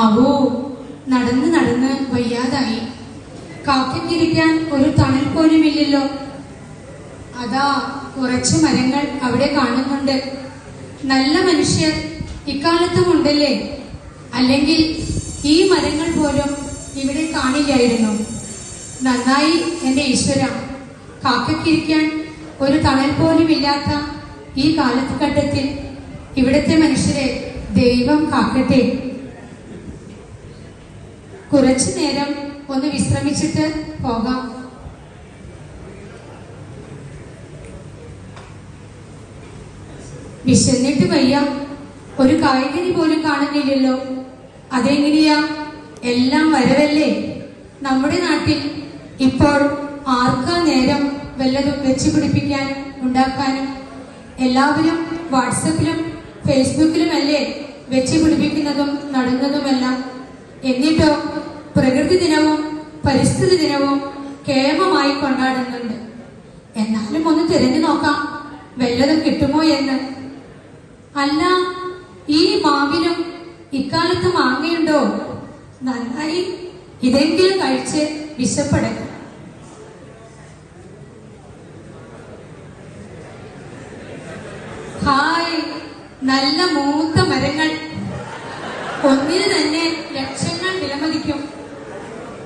ആവോ നടന്ന് നടന്ന് വയ്യാതായി. കാക്കയ്ക്കിരിക്കാൻ ഒരു തണൽ പോലുമില്ലല്ലോ. അതാ കുറച്ച് മരങ്ങൾ അവിടെ കാണുന്നുണ്ട്. നല്ല മനുഷ്യർ ഇക്കാലത്തും ഉണ്ടല്ലേ അല്ലെങ്കിൽ ഈ മരങ്ങൾ പോലും ഇവിടെ കാണില്ലായിരുന്നു. നന്നായി എന്റെ ഈശ്വര. കാക്കിരിക്കാൻ ഒരു തണൽ പോലും ഇല്ലാത്ത ഈ കാലഘട്ടത്തിൽ ഇവിടുത്തെ മനുഷ്യരെ ദൈവം കാക്കട്ടെ. കുറച്ചു നേരം ഒന്ന് വിശ്രമിച്ചിട്ട് പോകാം. വിശന്നിട്ട് വയ്യ. ഒരു കായ്കനി പോലും കാണുന്നില്ലല്ലോ. അതെങ്ങനെയാ? എല്ലാം വരവല്ലേ? നമ്മുടെ നാട്ടിൽ ഇപ്പോൾ ആർക്കാ നേരം വല്ലതും വെച്ച് പിടിപ്പിക്കാനും ഉണ്ടാക്കാനും? എല്ലാവരും വാട്സപ്പിലും ഫേസ്ബുക്കിലും അല്ലേ വെച്ച് പിടിപ്പിക്കുന്നതും നടുന്നതുമെല്ലാം? എന്നിട്ടോ പ്രകൃതി ദിനവും പരിസ്ഥിതി ദിനവും കേമമായി കൊണ്ടാടുന്നുണ്ട്. എന്നാലും ഒന്ന് തിരഞ്ഞു നോക്കാം. വല്ലതും കിട്ടുമോ എന്ന്. അല്ല ഈ മാവിനും ഇക്കാലത്ത് മാങ്ങയുണ്ടോ? നന്നായി ഇതെങ്കിലും കഴിച്ച് വിശപ്പടക്കും. ഹായ് നല്ല മൂത്ത മരങ്ങൾ. ഒന്നിന് തന്നെ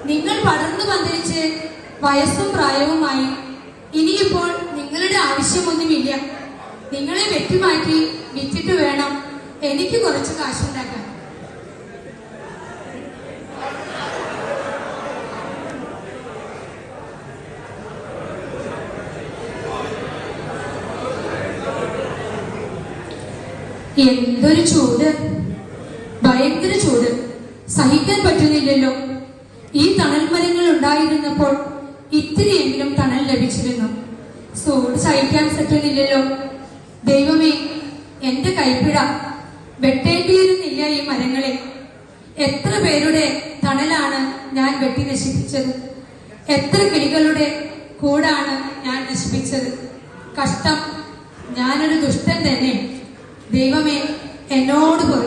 നിങ്ങൾ പടർന്നു പന്തലിച്ച് വയസ്സും പ്രായവുമായി ഇനിയിപ്പോൾ നിങ്ങളുടെ ആവശ്യമൊന്നുമില്ല. നിങ്ങളെ വെട്ടിമാറ്റി വിറ്റിട്ട് വേണം എനിക്ക് കുറച്ച് കാശുണ്ടാക്കാൻ. എന്തൊരു ചൂട്. ഭയങ്കര ചൂട്. സഹിക്കാൻ പറ്റുന്നില്ലല്ലോ. ഈ തണൽ മരങ്ങൾ ഉണ്ടായിരുന്നപ്പോൾ ഇത്തിരിയെങ്കിലും തണൽ ലഭിച്ചിരുന്നു. സൂട് സഹിക്കാൻ പറ്റുന്നില്ലല്ലോ ദൈവമേ എന്റെ കൈപ്പിഴ വെട്ടേണ്ടിയിരുന്നില്ല ഈ മരങ്ങളെ. എത്ര പേരുടെ തണലാണ് ഞാൻ വെട്ടി നശിപ്പിച്ചത്? എത്ര കിളികളുടെ കൂടാണ് ഞാൻ നശിപ്പിച്ചത്? കഷ്ടം. ഞാനൊരു ദുഷ്ടൻ തന്നെ. ദൈവമേ എന്നോട് പൊറുക്കണേ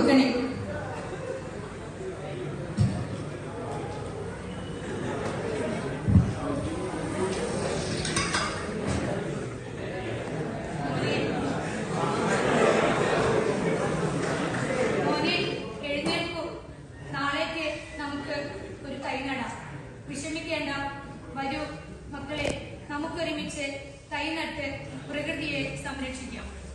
നമുക്ക് ഒരു കൈ നടാം. വിഷമിക്കേണ്ട. വരൂ. മക്കളെ നമുക്കൊരുമിച്ച് കൈനട്ട് പ്രകൃതിയെ സംരക്ഷിക്കാം.